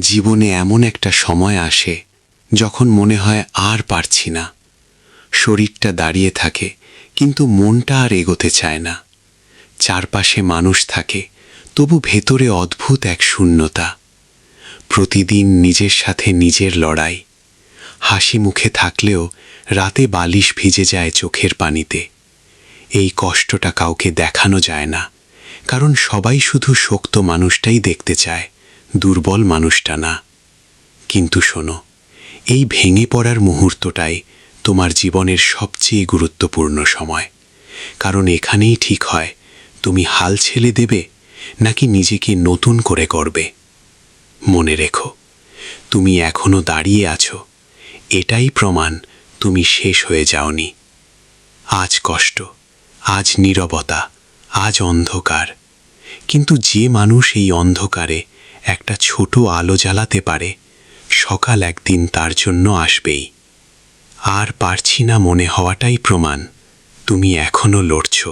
জীবনে এমন একটা সময় আসে যখন মনে হয় আর পারছি না। শরীরটা দাঁড়িয়ে থাকে, কিন্তু মনটা আর এগোতে চায় না। চারপাশে মানুষ থাকে, তবু ভেতরে অদ্ভুত এক শূন্যতা। প্রতিদিন নিজের সাথে নিজের লড়াই। হাসি মুখে থাকলেও রাতে বালিশ ভিজে যায় চোখের পানিতে। এই কষ্টটা কাউকে দেখানো যায় না, কারণ সবাই শুধু শক্ত মানুষটাই দেখতে চায়। দুর্বল মানুষটা না। কিন্তু শোনো, এই ভেঙে পড়ার মুহূর্তটাই তোমার জীবনের সবচেয়ে গুরুত্বপূর্ণ সময়। কারণ এখানেই ঠিক হয়, তুমি হাল ছেলে দেবে নাকি নিজেকে নতুন করে করবে মনে রেখো, তুমি এখনও দাঁড়িয়ে আছো, এটাই প্রমাণ তুমি শেষ হয়ে যাওনি। আজ কষ্ট, আজ নীরবতা, আজ অন্ধকার। কিন্তু যে মানুষ এই অন্ধকারে একটা ছোট আলো জ্বালাতে পারে। সকাল একদিন তার জন্য আসবেই। আর পারছি না মনে হওয়াটাই প্রমাণ। তুমি এখনও লড়ছো।